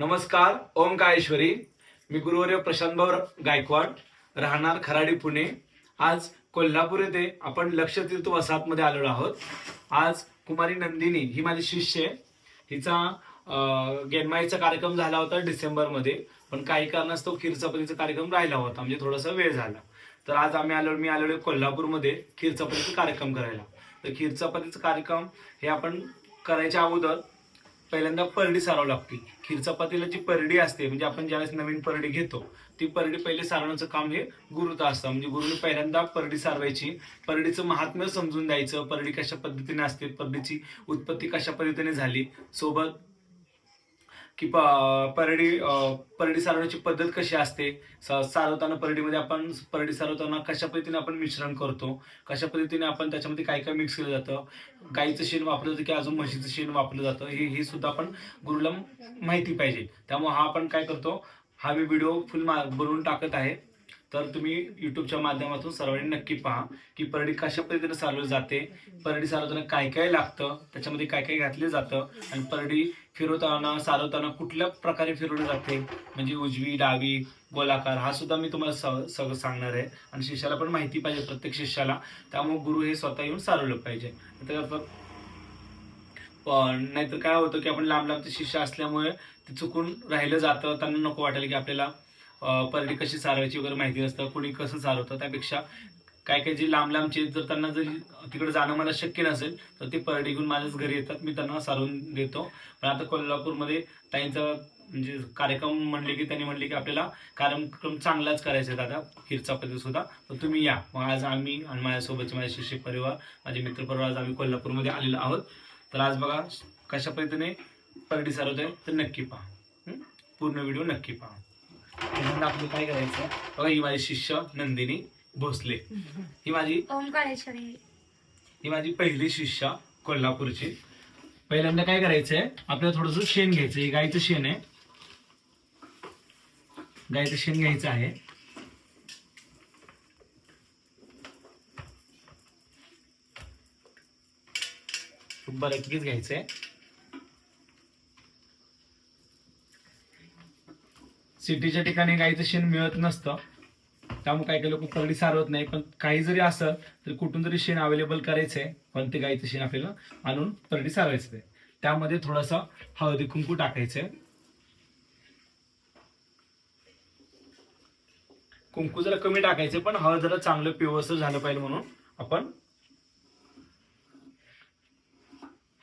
नमस्कार ओम काळेश्वरी. मी गुरुवर्य प्रशांतभाऊ गायकवाड राहणार खराडी पुणे. आज कोल्हापूर येथे आपण लक्षतीर्थ वसाहतमध्ये आलेलो आहोत. आज कुमारी नंदिनी ही माझी शिष्य आहे. हिचा गेनमाईचा कार्यक्रम झाला होता डिसेंबरमध्ये पण काही कारणास्तव खीरचपातीचा कार्यक्रम राहिला होता म्हणजे थोडासा वेळ झाला. तर आज आम्ही आलो मी आलेलो कोल्हापूरमध्ये खीरचपातीचा कार्यक्रम करायला. तर खीरचपातीचा कार्यक्रम हे आपण करायच्या अगोदर पहिल्यांदा परडी सारावं लागते खीर चपातीला जी परडी असते म्हणजे आपण ज्यावेळेस नवीन परडी घेतो ती परडी पहिले सारवण्याचं काम हे गुरुचं असतं. म्हणजे गुरुने पहिल्यांदा परडी सारवायची. परडीचं महात्म्य समजून द्यायचं. परडी कशा पद्धतीने असते परडीची उत्पत्ती कशा पद्धतीने झाली सोबत की प- परडी परडी सारवण्याची पद्धत कशी असते? स- सारवताना परडीमध्ये आपण परडी सारवताना कशा पद्धतीने आपण मिश्रण करतो? कशा पद्धतीने आपण त्याच्यामध्ये काय काय मिक्स केलं जातं? गाईचं शेण वापरलं जातं की अजून म्हशीचं शेण वापरलं जातं? हे हे सुद्धा आपण गुरुला माहिती पाहिजे. त्यामुळे हा आपण काय करतो? हा मी व्हिडिओ फुल मा बनवून टाकत आहे. तर तुम्ही युट्यूबच्या माध्यमातून सर्वांनी नक्की पहा की परडी कशा पद्धतीने चालवली जाते परडी चालवताना काय काय लागतं त्याच्यामध्ये काय काय घातले जातं आणि परडी फिरवताना चालवताना कुठल्या प्रकारे फिरवली जाते म्हणजे उजवी डावी गोलाकार हा सुद्धा मी तुम्हाला स- सगळं सांगणार आहे. आणि शिष्याला पण माहिती पाहिजे प्रत्येक शिष्याला. त्यामुळे गुरु हे स्वतः येऊन चालवलं पाहिजे. तर पण नाहीतर काय होतं की आपण लांब लांबचे शिष्य असल्यामुळे ते चुकून राहिलं जातं. त्यांना नको वाटेल की आपल्याला अं, कशी चालवायची वगैरे माहिती नसतं. कोणी कसं चालवतं त्यापेक्षा काय काय जे लांब लांबचे जर त्यांना जर तिकडे जाणं मला शक्य नसेल तर ते परडी घेऊन माझ्याच घरी येतात. मी त्यांना सारवून देतो. पण आता कोल्हापूरमध्ये ताईंचा म्हणजे कार्यक्रम म्हणले की त्यांनी म्हणले की आपल्याला कार्यक्रम चांगलाच करायचा आहे दादा. खीरचा सुद्धा. तर तुम्ही या. मग आज आम्ही आणि माझ्यासोबतचे माझे शिष्य परिवार माझे मित्र परिवार आज आम्ही कोल्हापूरमध्ये आलेलो आहोत. तर आज बघा कशा पद्धतीने परडी सारवतोय तर नक्की पहा. पूर्ण व्हिडिओ नक्की पहा. त्यानंतर आपलं काय करायचं? बघा ही माझी शिष्य नंदिनी भोसले. ही माझी ओंकारेश्वरी. ही माझी पहिली शिष्या कोल्हापूरची. पहिल्यांदा काय करायचंय? आपल्याला थोडस शेण घ्यायचं हे गाईचं शेण आहे. गाईचं शेण घ्यायचं आहे. खूप बऱ्यापैकीच घ्यायचंय. सिटीच्या ठिकाणी गाईचं शेण मिळत नसतं. त्यामुळे काही काही लोक परडी सारवत नाही. पण काही जरी असं तरी कुठून तरी शेण अवेलेबल करायचंय. पण ते गाईचं शेण आपल्याला आणून परडी सारवायचं आहे. त्यामध्ये थोडासा हळदी कुंकू टाकायचंय. कुंकू जरा कमी टाकायचे पण हळद जरा चांगलं पिवळसर झालं पाहिजे म्हणून आपण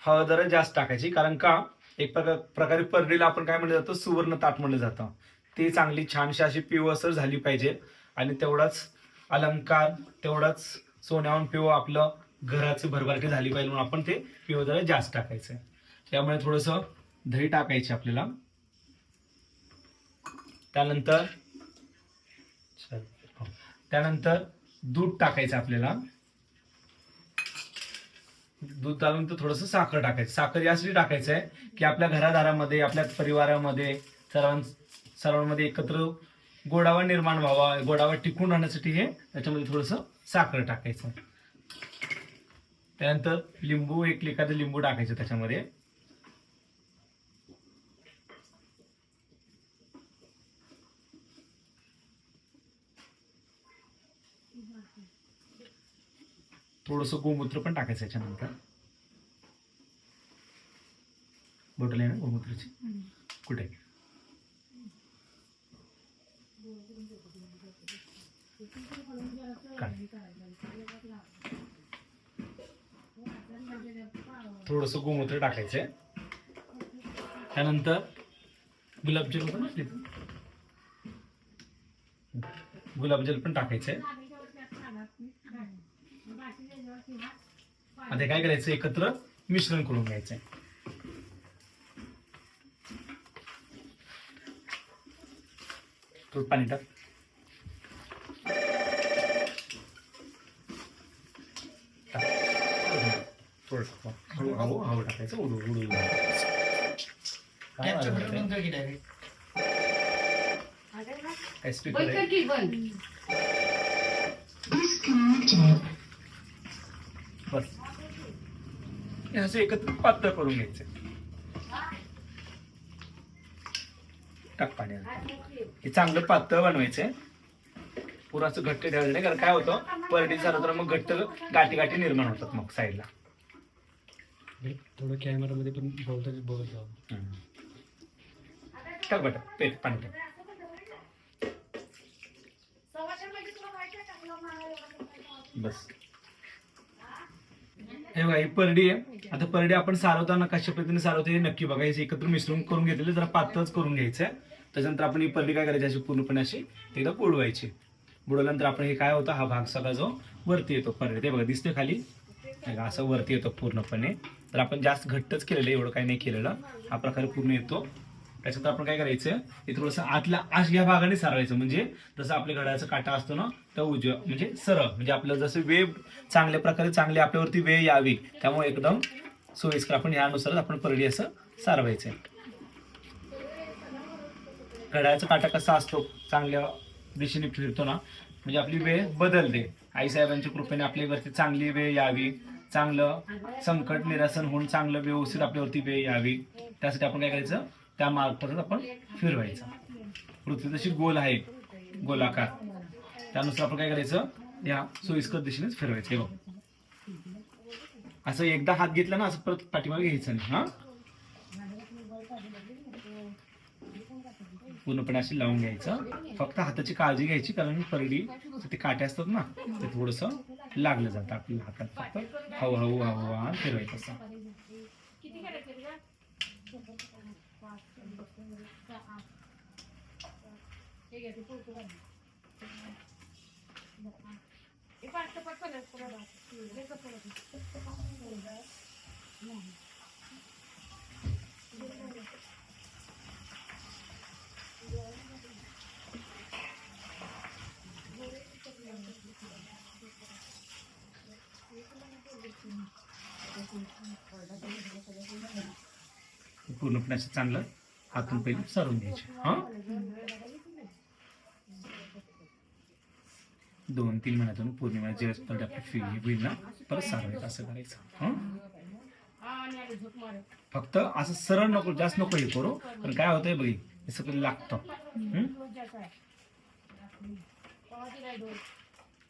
हळद जरा जास्त टाकायची. कारण का? एक प्रकार प्रकारे परडीला आपण काय म्हणलं जातं? सुवर्ण ताट म्हणलं जातं. ती चांगली छानशी अशी पिवसर झाली पाहिजे. आणि तेवढाच अलंकार तेवढाच सोन्याहून पिवं आपलं घराची भरभराटी झाली पाहिजे म्हणून आपण ते पिवं जरा जास्त टाकायचं त्यामुळे थोडस दही टाकायचे आपल्याला. त्यानंतर हो. त्यानंतर दूध टाकायचं आपल्याला. दूध टाकून तर थोडंसं साखर टाकायचं. साखर यासाठी टाकायचं आहे की आपल्या घरादारामध्ये आपल्या परिवारामध्ये सर्वां सर्वांमध्ये एकत्र गोडावा निर्माण व्हावा गोडावा टिकून राहण्यासाठी हे त्याच्यामध्ये थोडंसं साखर टाकायचं. त्यानंतर लिंबू एक एखादं लिंबू टाकायचं त्याच्यामध्ये. थोडंसं गोमूत्र पण टाकायचं याच्यानंतर. बॉटल आहे ना गोमूत्राची? कुठे? थोडंसं गोमूत्र टाकायचंय. त्यानंतर गुलाबजल होतं ना गुलाबजल पण टाकायचंय. आता काय करायचं? एकत्र मिश्रण करून घ्यायचंय. थोडं पाणी टाक. थोडं हळू हळू टाकायचं उडू उडू उडू. काय वाजवतंय? काय speaker आहे? बस हे असं एकत्र पातळ करून घ्यायचं टाक पाण्यात हे चांगलं पातळ बनवायचंय पुरं असं घट्ट ठेवायचं नाही कारण काय होतं परडी झालं तर मग घट्ट गाठी गाठी निर्माण होतात मग साईडला थोडं कॅमेरामध्ये पण बोलता बोलत जाऊ. टाक बेटा पेट पाणी टाक. बस. हे बघा ही परडी आहे. आता परडी आपण सारवताना कशा पद्धतीने सारवतो हे नक्की बघा. हे एकत्र मिसळून करून घेतले जरा पातळच करून घ्यायचं आहे. त्याच्यानंतर आपण ही परडी काय करायची अशी पूर्णपणे अशी एकदा बुडवायची. बुडवल्यानंतर आपण हे काय होतं हा भाग सगळा जो वरती येतो परडी. ते बघा दिसते खाली. असं वरती येतो पूर्णपणे. तर आपण जास्त घट्टच केलेलं एवढं काही नाही केलेलं. हा प्रकारे पूर्ण येतो. त्याच्यात आपण काय करायचं हे थोडंसं आतल्या आश या भागाने सारवायचं म्हणजे जसं आपल्या घड्याचा काटा असतो ना तर उजव्या म्हणजे सरळ. म्हणजे आपलं जसं वेव चांगल्या प्रकारे चांगली आपल्यावरती वेळ यावी त्यामुळे एकदम सोयीस्कर आपण यानुसारच आपण परडी असं सारवायचं घड्याचा काटा कसा असतो चांगल्या दिशेने फिरतो ना म्हणजे आपली वेळ बदलते. आईसाहेबांच्या कृपेने आपल्यावरती चांगली वेळ यावी. चांगलं संकट निरासन होऊन चांगलं व्यवस्थित आपल्यावरती वेळ यावी. त्यासाठी आपण काय करायचं? त्या मार्गपर्यंत आपण फिरवायचं. पृथ्वी जशी गोल आहे गोलाकार. त्यानुसार आपण काय करायचं? या सोयीस्कर दिशेनेच फिरवायचं. हे बघ. असं एकदा हात घेतला ना असं परत पाठीमागे घ्यायचं नाही. हा? पूर्णपणे अशी लावून घ्यायचं. फक्त हाताची काळजी घ्यायची कारण परडी ते काटे असतात ना ते थोडस लागलं जातं आपल्या हातात फक्त. हळूहळू हळूहळू फिरवायचं असं. पूर्णपणे असं चांगलं हातून पहिले सारून घ्यायचे. हां? दोन तीन महिन्यातून पौर्णिमा जेव्हा परत आपली फी होईल ना परत सारवायचं असं करायचं. हां? फक्त असं सरळ नको जास्त नको हे करू. पण काय होतंय बघी हे सगळं लागतं.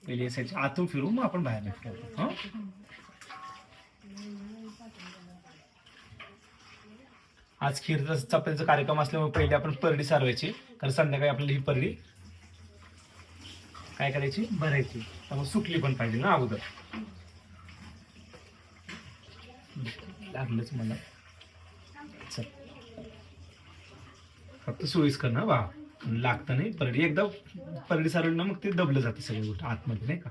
पहिले असायचे आतून फिरू मग आपण बाहेर निघतो. हां? आज खीर चपातीचा कार्यक्रम असल्यामुळे पहिले आपण परडी सारवायची. कारण संध्याकाळी आपल्याला ही परडी काय करायची? भरायची. त्यामुळे सुकली पण पाहिजे ना अगोदर. लागलंच मला. चल. फक्त सोयीस्कर ना वा लागतं नाही. परडी एकदा परडी सारवली ना मग ते दबलं जातं सगळी गोष्ट आतमध्ये नाही का?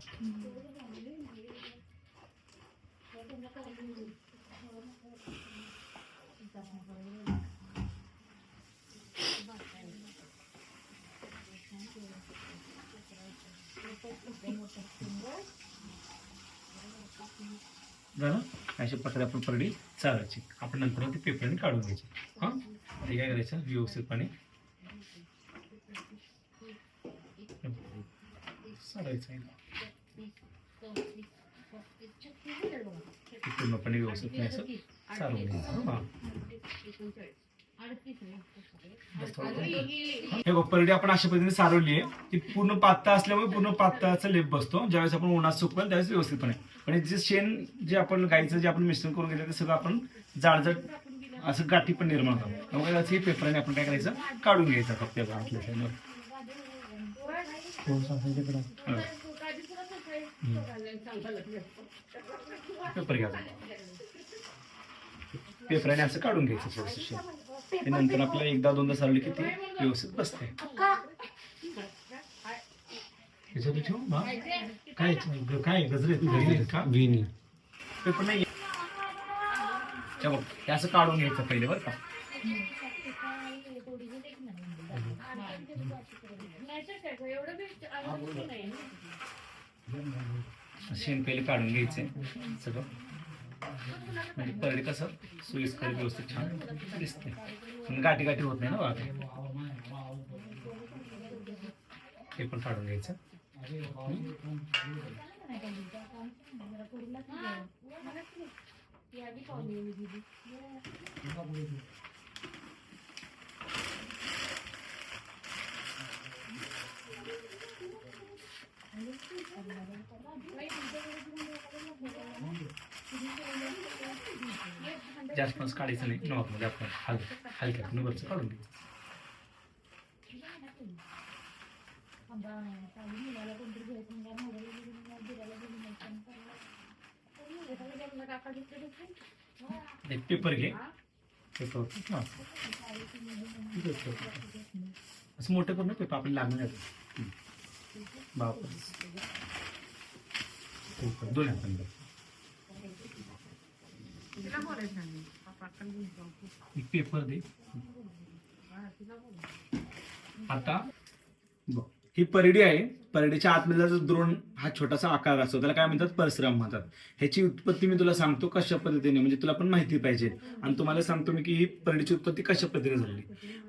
झालं? अशा प्रकारे आपण परडी चालायची आपण नंतर ते पेपरने काढून घ्यायची. हां? काय करायचं? व्यवस्थितपणे चालायचं पूर्णपणे व्यवस्थित असं चालवून घ्यायचं हां? हे बघ, परडी आपण अशा पद्धतीने सारवली आहे ती पूर्ण पातळ असल्यामुळे पूर्ण पातळाचा लेप बसतो. ज्यावेळेस आपण उन्हात सुकवेल त्यावेळेस व्यवस्थितपणे. आणि जे शेण जे आपण गाईचं जे आपण मिश्रण करून घेतलं ते सगळं आपण जाडजड असं गाठी पण निर्माण होतात त्यामुळे हे पेपराने आपण काय करायचं काढून घ्यायचं फक्त या भागातल्या शेणावर. थोडंसं असं तिकडं हं. पेपर घ्यायचा पेपराने असं काढून घ्यायचं थोडंसं शेण. ते नंतर आपल्याला एकदा दोनदा सारवली की ती व्यवस्थित बसते. ठेवू बा. काय ग- काय गजरे आहेत का? विनी पेपर नाही हे बघ हे असं काढून घ्यायचं पहिले बरं का. शेण पहिले काढून घ्यायचे सगळं. म्हणजे परडे कसं? सोयीस्कर व्यवस्थित छान दिसते. पण गाठी गाठी होत नाही ना बाबा हे पण काढून घ्यायचं. जास्त मास काढायचं नाही. नॉर्मल आपण हल हलक्या वरचं काढून घ्यायचं एक पेपर घे. पेपर हां. असं मोठं करून पेपर आपल्याला लागून जातो. बापर. पेपर हो, दोन हातांना पेपर दे. आता बघ. ही परडी आहे. परडीच्या आतमधला जो द्रोण हा छोटासा आकार असतो त्याला काय म्हणतात? परशुराम म्हणतात. ह्याची उत्पत्ती मी तुला सांगतो कशा पद्धतीने. म्हणजे तुला पण माहिती पाहिजे. आणि तुम्हाला सांगतो मी की ही परडीची उत्पत्ती कशा पद्धतीने झाली.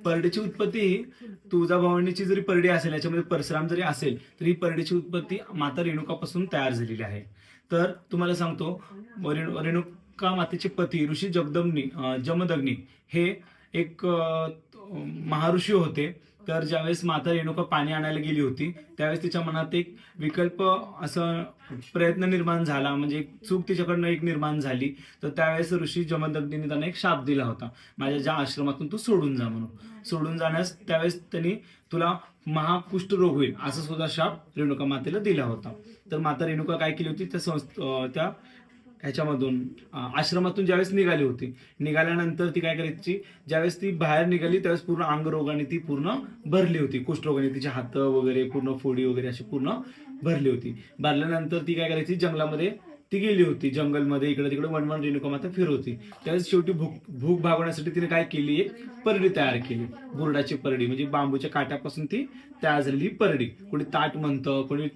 परडीची उत्पत्ती ही तुळजाभवानीची जरी परडी असेल याच्यामध्ये परशुराम जरी असेल तर ही परडीची उत्पत्ती माता रेणुकापासून तयार झालेली आहे. तर तुम्हाला सांगतो रेणू का मातेचे पती ऋषी जगदम्नी जमदग्नी हे एक महाऋषी होते. तर ज्यावेळेस माता रेणुका पाणी आणायला गेली होती त्यावेळेस तिच्या मनात एक विकल्प असं प्रयत्न निर्माण झाला. म्हणजे एक चूक तिच्याकडनं एक निर्माण झाली. तर त्यावेळेस ऋषी जमदग्नीने त्यांना एक शाप दिला होता. माझ्या ज्या आश्रमातून तू सोडून जा म्हणून. सोडून जाण्यास त्यावेळेस त्यांनी तुला महाकुष्ठ रोग होईल असा सुद्धा शाप रेणुका मातेला दिला होता. तर माता रेणुका काय केली होती? त्या संस्थ त्या ह्याच्यामधून आश्रमातून ज्यावेळेस निघाली होती. निघाल्यानंतर ती काय करायची ज्यावेळेस ती बाहेर निघाली त्यावेळेस पूर्ण अंगरोगाने ती पूर्ण भरली होती. कुष्ठरोगाने तिचे हात वगैरे पूर्ण फोडी वगैरे अशी पूर्ण भरली होती. भरल्यानंतर ती काय करायची जंगलामध्ये ती गेली होती जंगलमध्ये इकडे तिकडे वनवन रेणुका माता फिर होती त्यावेळेस शेवटी भूक भूक भागवण्यासाठी तिने काय केली? एक परडी तयार केली. बुरडाची परडी म्हणजे बांबूच्या काट्यापासून ती तयार झालेली परडी. कोणी ताट म्हणतं कोणी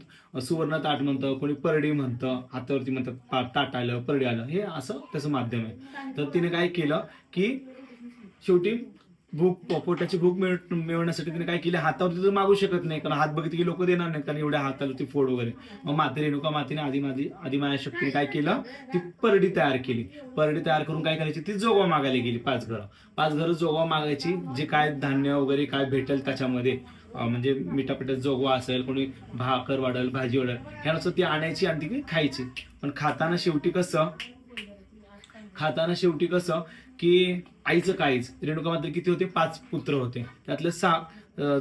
सुवर्ण ताट म्हणतं कोणी परडी म्हणतं हातावरती म्हणतात ताट आलं परडी आलं. हे असं त्याचं माध्यम आहे. तर तिने काय केलं की शेवटी भूक पोटाची भूक मिळ- मिळवण्यासाठी तिने काय केलं? हातावरती तर मागू शकत नाही. कारण हात बघितले की लोक देणार नाहीत. कारण एवढ्या हाताला ती फोड वगैरे. मग माते रेणुका मातेने आधी मादी आदिमाया शक्तीने काय केलं? ती परडी तयार केली. परडी तयार करून काय करायची? ती जोगवा मागायला गेली पाच घरं. पाच घरं जोगवा मागायची. जे काय धान्य वगैरे काय भेटेल त्याच्यामध्ये म्हणजे मिठापिठात जोगवा असेल कोणी भाकर वाढल भाजी वाढल ह्यानुसार ती आणायची आणि ती खायची. पण खाताना शेवटी कसं खाताना शेवटी कसं की आईचं काहीच. रेणुका मात्र किती होते? पाच पुत्र होते. त्यातलं सा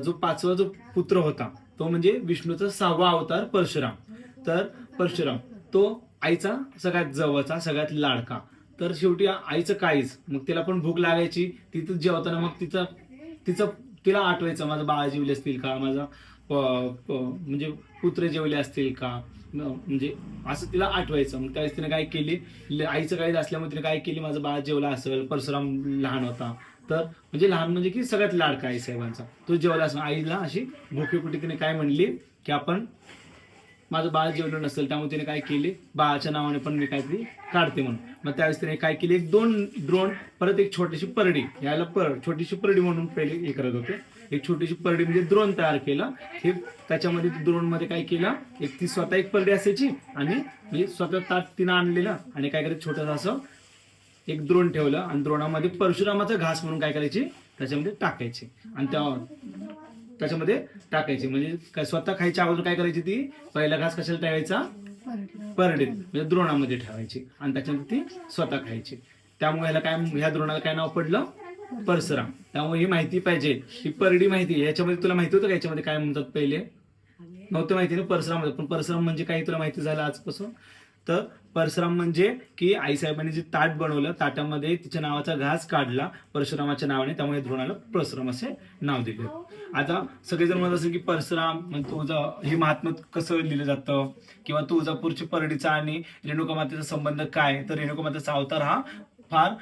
जो पाचवा जो पुत्र होता तो म्हणजे विष्णूचा सहावा अवतार परशुराम. तर परशुराम तो आईचा सगळ्यात जवळचा सगळ्यात लाडका. तर शेवटी आईचं काहीच. मग तिला पण भूक लागायची. तिथं जेवताना मग तिचा तिचं तिला आठवायचं माझं बाळा जेवले असतील का? माझा म्हणजे पुत्र जेवले असतील का? म्हणजे असं तिला आठवायचं. मग त्यावेळेस तिने काय केली? आईचं काही असल्यामुळे तिने काय केली? माझं बाळ जेवला असेल परशुराम लहान होता. तर म्हणजे लहान म्हणजे की सगळ्यात लाडका आई साहेबांचा. तो जेवला असं आईला अशी भोकेपुटी तिने काय म्हणली? की आपण माझं बाळ जेवलं नसेल त्यामुळे तिने काय केली? बाळाच्या नावाने पण मी काहीतरी काढते म्हणून. मग त्यावेळेस तिने काय केली? एक दोन ड्रोन परत एक छोटीशी परडी. याला पर छोटीशी परडी म्हणून पहिले हे करत होते. एक छोटीशी परडी म्हणजे द्रोण तयार केलं. हे त्याच्यामध्ये द्रोणमध्ये काय केलं? एक ती स्वतः एक परडी असायची आणि म्हणजे स्वतः ताट तिनं आणलेलं आणि काय करायचं? छोटंसं असं एक द्रोण ठेवलं आणि द्रोणामध्ये परशुरामाचा घास म्हणून काय करायची? त्याच्यामध्ये टाकायची. आणि त्या त्याच्यामध्ये टाकायची. म्हणजे स्वतः खायच्या अगोदर काय करायची ती? पहिला घास कशाला ठेवायचा? परडीत. म्हणजे द्रोणामध्ये ठेवायची. आणि त्याच्यामध्ये ती स्वतः खायची. त्यामुळे ह्याला काय ह्या द्रोणाला काय नाव पडलं? परशुराम. त्यामुळे ही माहिती पाहिजे. ही परडी माहिती. याच्यामध्ये तुला माहिती होतं का? याच्यामध्ये काय म्हणतात पहिले? नव्हतं माहिती ना परशुराम पण परशुराम म्हणजे काही तुला माहिती झालं आजपासून? तर परशुराम म्हणजे की आईसाहेबांनी जे ताट बनवलं ताटामध्ये तिच्या नावाचा घास काढला परशुरामाच्या नावाने. त्यामुळे द्रोणाला परशुराम असे नाव दिले. आता सगळेजण म्हणत असेल की परशुराम तुळजा हे महात्मा कसं लिहिलं जातं? किंवा तुळजापूरची परडीचा आणि रेणुका मातेचा संबंध काय? तर रेणुका मातेचा अवतार हा फार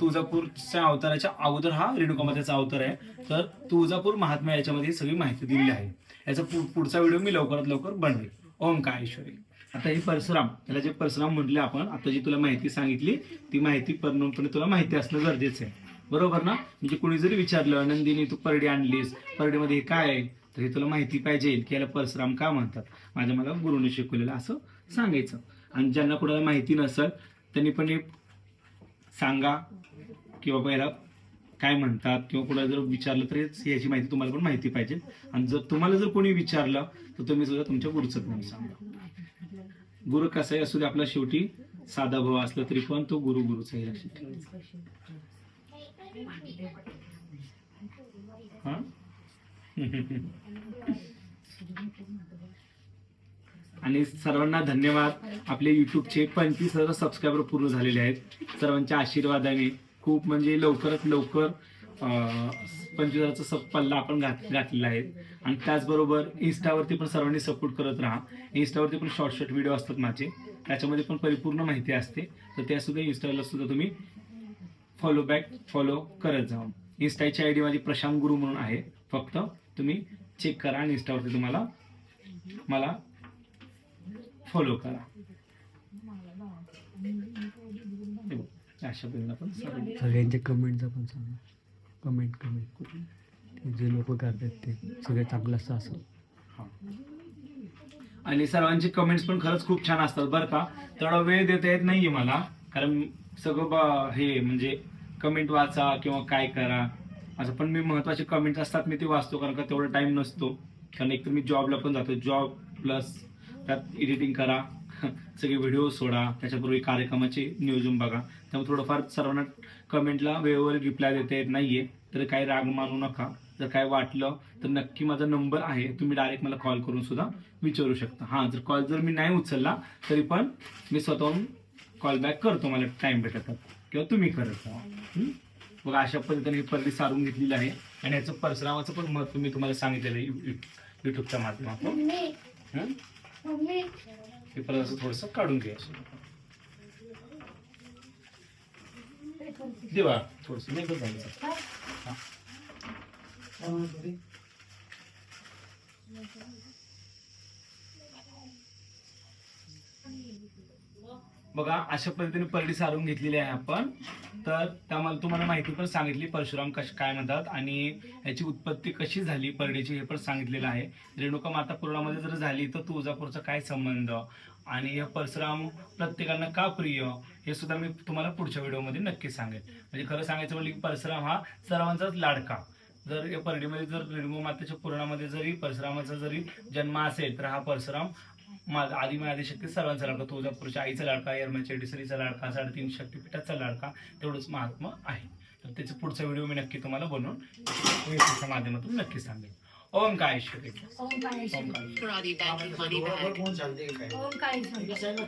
तुळजापूरच्या अवताराच्या अगोदर हा रेणुका अवतार आहे. तर तुळजापूर महात्मा याच्यामध्ये सगळी माहिती दिलेली आहे. याचा पु- पुढचा व्हिडिओ मी लवकरात लवकर बनवेल. ओम काळेश्वरी. आता ही परशुराम त्याला जे परशुराम म्हटले आपण आता जी तुला माहिती सांगितली ती माहिती पूर्णपणे तुला माहिती असणं गरजेचं आहे. बरोबर ना? म्हणजे कोणी जरी विचारलं नंदिनी तू परडी आणलीस परडीमध्ये हे काय आहे? तर हे तुला माहिती पाहिजे की याला परशुराम का म्हणतात? माझ्या मला गुरुने शिकवलेलं असं सांगायचं. आणि ज्यांना कुणाला माहिती नसेल त्यांनी पण हे सांगा की बाबा याला काय म्हणतात किंवा कुणाला जर विचारलं तर याची माहिती तुम्हाला पण माहिती पाहिजे आणि जर तुम्हाला जर कोणी विचारलं तर तुम्ही सुद्धा तुमच्या गुरुचं नाव सांगा गुरु कसाही असू दे आपला शेवटी साधा भाव असला तरी पण तो गुरु गुरुचा आहे लक्षात ठेवायचं. हा? आणि सर्वांना धन्यवाद. आपले युट्यूबचे पंचवीस हजार सबस्क्रायबर पूर्ण झालेले आहेत. सर्वांच्या आशीर्वादाने खूप म्हणजे लवकरात लवकर पंचवीस हजारचा सब पल्ला आपण घात घातलेला आहे. आणि त्याचबरोबर इन्स्टावरती पण सर्वांनी सपोर्ट करत राहा. इन्स्टावरती पण शॉर्ट शॉर्ट व्हिडिओ असतात माझे. त्याच्यामध्ये पण परिपूर्ण माहिती असते. तर त्या सुद्धा इन्स्टाला सुद्धा तुम्ही फॉलो बॅक फॉलो करत जा. इन्स्टाची आय डी माझी प्रशांत गुरु म्हणून आहे. फक्त तुम्ही चेक करा आणि इन्स्टावरती तुम्हाला मला फॉलो करा. अशा पद्धतीने आपण सगळ्यांच्या कमेंटचा पण सांगा. कमेंट कमेंट ते जे लोक करतात ते सगळं चांगलं असं असं. हा. आणि सर्वांचे कमेंट्स पण खरंच खूप छान असतात बरं का. तेवढा वेळ देता येत नाहीये मला. कारण सगळं बा- हे म्हणजे कमेंट वाचा किंवा काय करा. असं पण मी महत्त्वाचे कमेंट्स असतात मी ते वाचतो कारण का तेवढा टाइम नसतो. कारण एक तर मी जॉबला पण जातो. जॉब प्लस त्यात एडिटिंग करा सगळे व्हिडिओ सोडा त्याच्यापूर्वी कार्यक्रमाचे नियोजन बघा. त्यामुळे थोडंफार सर्वांना कमेंटला वेळेवर रिप्लाय देता येत नाहीये. तर काही राग मानू नका. जर काय वाटलं तर नक्की माझा नंबर आहे. तुम्ही डायरेक्ट मला कॉल करून सुद्धा विचारू शकता. हां जर कॉल जर मी नाही उचलला तरी पण मी स्वतःहून कॉल बॅक करतो. मला टाइम भेटत. किंवा तुम्ही करत राहा? मग अशा पद्धतीने ही पर्दी सारून घेतलेली आहे. आणि याचं परशुरामाचं पण महत्त्व मी तुम्हाला सांगितलेलं आहे युट्यूबच्या माध्यमातून. परत असं थोडंसं काढून घ्या देवा थोडस. नाही झालं बघा अशा पद्धतीने परडी सारून घेतलेली आहे आपण. तर त्यामध्ये तुम्हाला माहिती पण सांगितली परशुराम कश काय म्हणतात आणि याची उत्पत्ती कशी झाली परडीची हे पण सांगितलेलं आहे. रेणुका माता पुराणामध्ये जर झाली तर तुळजापूरचा काय संबंध? आणि हे परशुराम प्रत्येकांना का प्रिय? हे सुद्धा मी तुम्हाला पुढच्या व्हिडिओमध्ये नक्की सांगेन. म्हणजे खरं सांगायचं म्हणजे की परशुराम हा सर्वांचाच लाडका. जर या परडीमध्ये जर रेणुका मातेच्या पुराणामध्ये जरी परशुरामाचा जरी जन्म असेल तर हा परशुराम माझा आदिमा आदिशक्ती सर्वांचा लाडका तुळजापूरच्या आईचा लाडका यरमाच्या डिसरीचा लाडका साडेतीन शक्तीपीठाचा लाडका तेवढंच महात्मा आहे. तर त्याचा पुढचा व्हिडिओ मी नक्की तुम्हाला बनवून माध्यमातून नक्की सांगेन. ओम काय ओम काय